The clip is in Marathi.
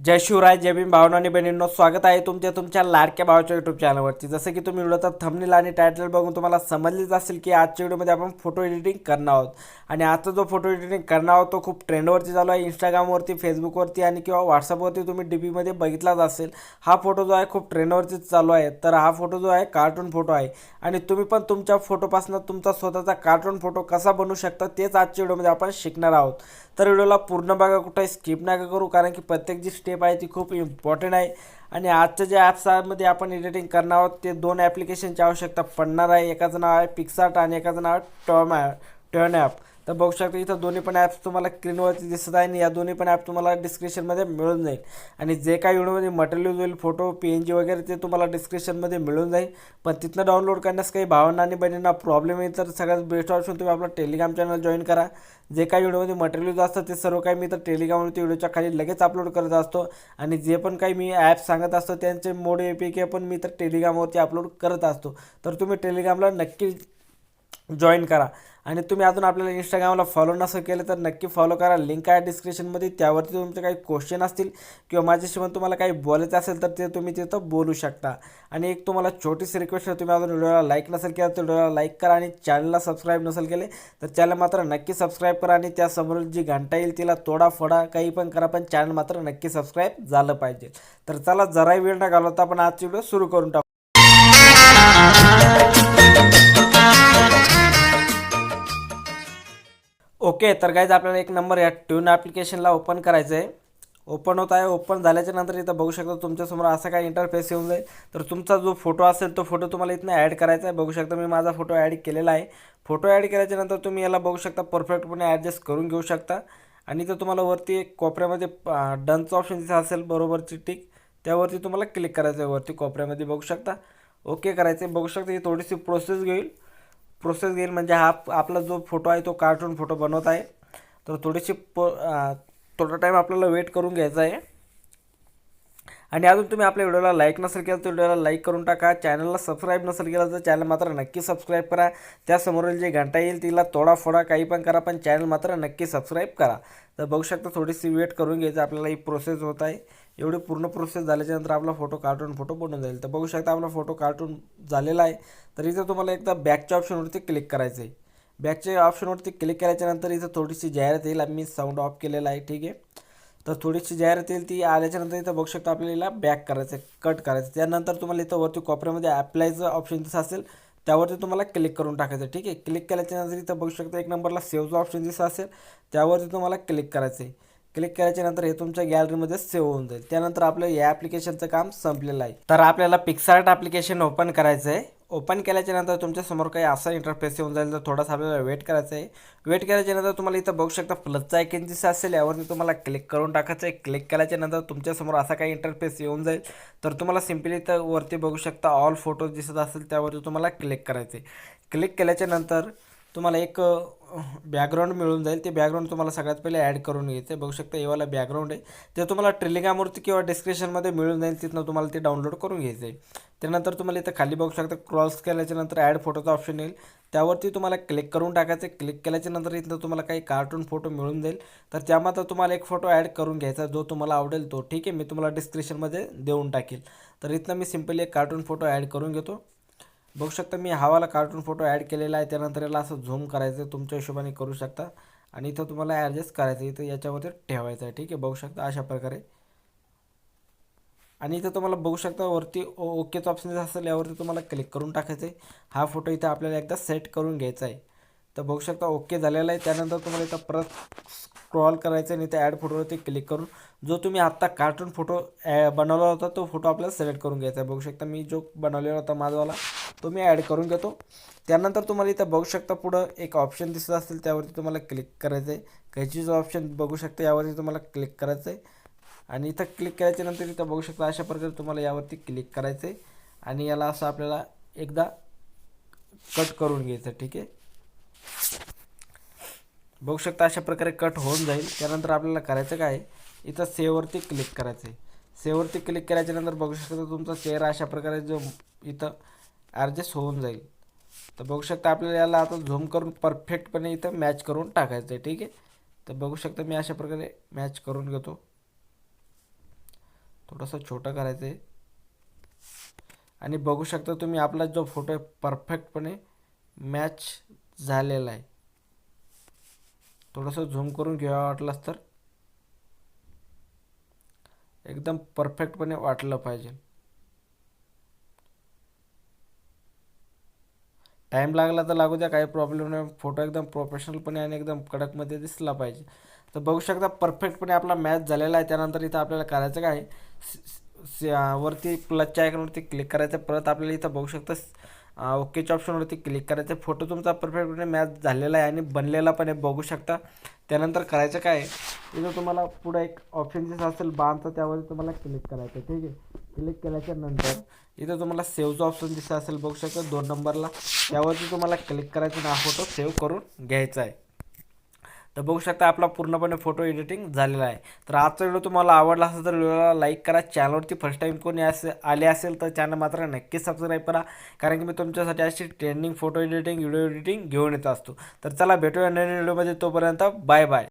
जय शिवराय जय भीम भावना आणि बहिणींनो स्वागत आहे तुमच्या तुमच्या लाडक्या भावाच्या यूट्यूब चॅनलवरती जसं की तुम्ही व्हिडिओचा थंबनेल आणि टायटल बघून तुम्हाला समजलेच असेल की आजच्या व्हिडिओमध्ये आपण फोटो एडिटिंग करणार आहोत. आणि आजचा जो फोटो एडिटिंग करणार आहोत तो खूप ट्रेंडवरती चालू आहे. इंस्टाग्रामवरती फेसबुकवरती आणि किंवा व्हॉट्सअपवरती तुम्ही डी पीमध्ये बघितलाच असेल. हा फोटो जो आहे खूप ट्रेंडवरती चालू आहे. तर हा फोटो जो आहे कार्टून फोटो आहे. आणि तुम्ही पण तुमच्या फोटोपासून तुमचा स्वतःचा कार्टून फोटो कसा बनवू शकता तेच आजच्या व्हिडिओमध्ये आपण शिकणार आहोत. तर व्हिडिओला पूर्ण बघा कुठे स्किप नका करू. कारण की प्रत्येक जी स्टेप आहे ती खूप इम्पॉर्टंट आहे. आणि आजच्या ज्या ॲप्समध्ये आपण एडिटिंग करणार आहोत ते दोन ॲप्लिकेशनची आवश्यकता पडणार आहे. एकाचं नाव आहे पिक्सार्ट आणि एकाचं नाव आहे टॉम टर्न ॲप तर बघू शकता इथं दोन्ही पण ॲप्स तुम्हाला स्क्रीनवरती दिसत आहे आणि या दोन्ही पण ॲप तुम्हाला डिस्क्रिप्शनमध्ये मिळून जाईल. आणि जे काही व्हिडिओमध्ये मटेरियल होईल फोटो पी एन जी वगैरे ते तुम्हाला डिस्क्रिप्शनमध्ये मिळून जाईल. पण तिथनं डाउनलोड करण्यास काही भावना आणि बहिणींना प्रॉब्लेम येईल तर सगळ्यात बेस्ट ऑप्शन तुम्ही आपला टेलिग्राम चॅनल जॉईन करा. जे काही व्हिडिओमध्ये मटेरियल असतं ते सर्व काही मी तर टेलिग्रामवरती व्हिडिओच्या खाली लगेच अपलोड करत असतो. आणि जे पण काही मी ॲप सांगत असतो त्यांचे मोड ए पी के पण मी तर टेलिग्रामवरती अपलोड करत असतो. तर तुम्ही टेलिग्रामला नक्की जॉईन करा. आणि तुम्ही अजून आपल्याला इंस्टाग्रामला फॉलो नसं केलं तर नक्की फॉलो करा. लिंक आहे डिस्क्रिप्शनमध्ये त्यावरती तुमचे काही क्वेश्चन असतील किंवा माझ्याशी पण तुम्हाला काही बोलायचं असेल तर ते तुम्ही तिथं बोलू शकता. आणि एक तुम्हाला छोटीशी रिक्वेस्ट आहे तुम्ही अजून व्हिडिओला लाईक नसेल केलं तर व्हिडिओला लाईक करा आणि चॅनलला सबस्क्राईब नसेल केले तर चॅनल मात्र नक्की सबस्क्राईब करा आणि त्यासमोर जी घंटा येईल तिला तोडा फोडा काही पण करा पण चॅनल मात्र नक्की सबस्क्राईब झालं पाहिजे. तर चला जराही वेळ न घालवता आपण आजची व्हिडिओ सुरू करून टाकू. ओके तर गाईज आपल्याला एक नंबर या ट्यून ॲप्लिकेशनला ओपन करायचं आहे. ओपन होत आहे ओपन झाल्याच्यानंतर इथं बघू शकता तुमच्यासमोर असा काय इंटरफेस येऊन जाईल. तर तुमचा जो फोटो असेल तो फोटो तुम्हाला इथनं ॲड करायचा आहे. बघू शकता मी माझा फोटो ॲड केलेला आहे. फोटो ॲड केल्याच्यानंतर तुम्ही याला बघू शकता परफेक्टपणे ॲडजस्ट करून घेऊ शकता. आणि तर तुम्हाला वरती एक कोपऱ्यामध्ये डनचं ऑप्शन तिथं असेल बरोबरची टिक त्यावरती तुम्हाला क्लिक करायचं आहे वरती कोपऱ्यामध्ये बघू शकता. ओके करायचं आहे. बघू शकता ही थोडीशी प्रोसेस घेईल. प्रोसेस घेईल. म्हणजे हा आपला जो फोटो आहे तो कार्टून फोटो बनवत आहे. तर थोडीशी प थोडा टाईम आपल्याला वेट करून घ्यायचा आहे. आणि अजून तुम्ही आपल्या व्हिडिओला लाईक नसेल केलं तर व्हिडिओला लाईक करून टाका. चॅनलला सबस्क्राईब नसेल केलं तर चॅनल मात्र नक्की सबस्क्राईब करा. त्यासमोरील जे घंटा येईल तिला तोडा फोडा काही पण करा पण चॅनल मात्र नक्की सबस्क्राईब करा. तर बघू शकता थोडीशी वेट करून घ्यायचं आपल्याला ही प्रोसेस होत आहे. एवढी पूर्ण प्रोसेस झाल्याच्यानंतर आपला फोटो कार्टून फोटो बनून जाईल. तर बघू शकता आपला फोटो कार्टून झालेला आहे. तर इथं तुम्हाला एकदा बॅकच्या ऑप्शनवरती क्लिक करायचं आहे बॅकच्या ऑप्शनवरती क्लिक केल्याच्यानंतर इथं थोडीशी जाहिरात येईल. आम्ही साऊंड ऑफ केलेला आहे. ठीक आहे? तर थोडीशी जाहिरात येईल ती आल्याच्यानंतर इथं बघू शकता आपल्याला बॅक करायचं आहे कट करायचं त्यानंतर तुम्हाला इथं वरती कॉपऱ्यामध्ये ॲप्लायचं ऑप्शन जसं असेल त्यावरती तुम्हाला क्लिक करून टाकायचं ठीक आहे? क्लिक केल्याच्यानंतर इथं बघू शकता एक नंबरला सेव्हचं ऑप्शन जसं असेल त्यावरती तुम्हाला क्लिक करायचं आहे क्लिक केल्याच्यानंतर हे तुमच्या गॅलरीमध्ये सेव्ह होऊन जाईल. त्यानंतर आपलं या ॲप्लिकेशनचं काम संपलेलं आहे. तर आपल्याला पिक्सार्ट ॲप्लिकेशन ओपन करायचं आहे ओपन केल्याच्यानंतर तुमच्यासमोर काही असा इंटरफेस येऊन जाईल तर थोडासा आपल्याला वेट करायचं आहे. वेट केल्याच्यानंतर तुम्हाला इथं बघू शकता प्लसचा आयकन दिसं असेल यावरती तुम्हाला क्लिक करून टाकायचं आहे. क्लिक केल्याच्यानंतर तुमच्यासमोर असा काही इंटरफेस येऊन जाईल. तर तुम्हाला सिम्पली इथं वरती बघू शकता ऑल फोटोज दिसत असेल त्यावरती तुम्हाला क्लिक करायचे क्लिक केल्याच्यानंतर तुम्हाला एक बॅकग्राऊंड मिळून जाईल. ते बॅकग्राऊंड तुम्हाला सगळ्यात पहिले ॲड करून घ्यायचं आहे बघू शकता एवाला बॅकग्राऊंड आहे. ते तुम्हाला टेलिग्रामवरती किंवा डिस्क्रिप्शनमध्ये मिळून जाईल. तिथनं तुम्हाला ते डाउनलोड करून घ्यायचं आहे. त्यानंतर तुम्हाला इथं खाली बघू शकता क्रॉस केल्याच्यानंतर ॲड फोटोचा ऑप्शन येईल. त्यावरती तुम्हाला क्लिक करून टाकायचं आहे. क्लिक केल्याच्यानंतर इथनं तुम्हाला काही कार्टून फोटो मिळून जाईल. तर त्यामध्ये तुम्हाला एक फोटो ॲड करून घ्यायचा जो तुम्हाला आवडेल तो. ठीक आहे मी तुम्हाला डिस्क्रिप्शनमध्ये देऊन टाकेल. तर इथनं मी सिम्पली एक कार्टून फोटो ॲड करून घेतो. बघू शकता मी हवाला कार्टून फोटो ॲड केलेला आहे. त्यानंतर याला असं झूम करायचं तुमच्या हिशोबाने करू शकता. आणि इथं तुम्हाला ॲडजस्ट करायचं इथं याच्यामध्ये ठेवायचं आहे ठीक आहे? बघू शकता अशा प्रकारे. आणि इथं तुम्हाला बघू शकता वरती ओ ओकेचं ऑप्शन असेल यावरती तुम्हाला क्लिक करून टाकायचं आहे. हा फोटो इथं आपल्याला एकदा सेट करून घ्यायचा आहे. तर बघू शकता ओके झालेला आहे. त्यानंतर तुम्हाला इथं परत स्क्रॉल करायचं आणि त्या ॲड फोटोवरती क्लिक करून जो तुम्ही आत्ता कार्टून फोटो बनवला होता तो फोटो आपल्याला सिलेक्ट करून घ्यायचा आहे. बघू शकता मी जो बनवलेला होता माझावाला तो मी ॲड करून घेतो. त्यानंतर तुम्हाला इथं बघू शकता पुढं एक ऑप्शन दिसत असेल त्यावरती तुम्हाला क्लिक करायचं आहे कैची जो ऑप्शन बघू शकता यावरती तुम्हाला क्लिक करायचं आहे आणि इथं क्लिक करायच्यानंतर इथं बघू शकता अशा प्रकारे तुम्हाला यावरती क्लिक करायचं आहे आणि याला असं आपल्याला एकदा कट करून घ्यायचं ठीक आहे? बघू शकता अशा प्रकारे कट होऊन जाईल. त्यानंतर आपल्याला करायचं काय इथं सेववरती क्लिक करायचं आहे. सेववरती क्लिक केल्याच्यानंतर बघू शकता तुमचा चेहरा अशा प्रकारे जो इथं ॲडजस्ट होऊन जाईल. तर बघू शकता आपल्याला याला आता झूम करून परफेक्टपणे इथं मॅच करून टाकायचं आहे. ठीक आहे? तर बघू शकता मी अशा प्रकारे मॅच करून घेतो. थोडंसं छोटं करायचं आहे. आणि बघू शकता तुम्ही आपला जो फोटो आहे परफेक्टपणे मॅच झालेला आहे. थोडंसं झूम करून घ्यावा वाटलास तर. एकदम परफेक्टपणे वाटलं पाहिजे. टाईम लागला तर लागू द्या काही प्रॉब्लेम नाही. फोटो एकदम प्रोफेशनलपणे आणि एकदम कडकमध्ये दिसला पाहिजे. तर बघू शकता परफेक्टपणे आपला मॅच झालेला आहे. त्यानंतर इथं आपल्याला करायचं काय? स- वरती प्लसच्या आयकॉनवरती क्लिक करायचं. परत आपल्याला इथं बघू शकता ओकेच्या ऑप्शनवरती क्लिक करायचं. फोटो तुमचा परफेक्टपणे मॅच झालेला आहे आणि बनलेला पण आहे बघू शकता. त्यानंतर करायचं काय आहे? इथं तुम्हाला पुढं एक ऑप्शन दिसत असेल बाणचं त्यावर तुम्हाला क्लिक करायचं आहे, ठीक आहे? क्लिक केल्याच्यानंतर इथं तुम्हाला सेव्हचं ऑप्शन दिसत असेल बघू शकता दोन नंबरला. त्यावरती तुम्हाला क्लिक करायचं आणि हा फोटो सेव्ह करून घ्यायचा आहे. तर बघू शकता आपला पूर्णपणे फोटो एडिटिंग झालेला आहे. तर आजचा व्हिडिओ तुम्हाला आवडला असेल तर व्हिडिओला लाईक करा. चॅनलवरती फर्स्ट टाईम कोणी असे आले असेल तर चॅनल मात्र नक्कीच सबस्क्राईब करा. कारण की मी तुमच्यासाठी अशी trending photo editing video editing घेऊन येत असतो. तर चला भेटूया नवीन व्हिडिओमध्ये तोपर्यंत बाय बाय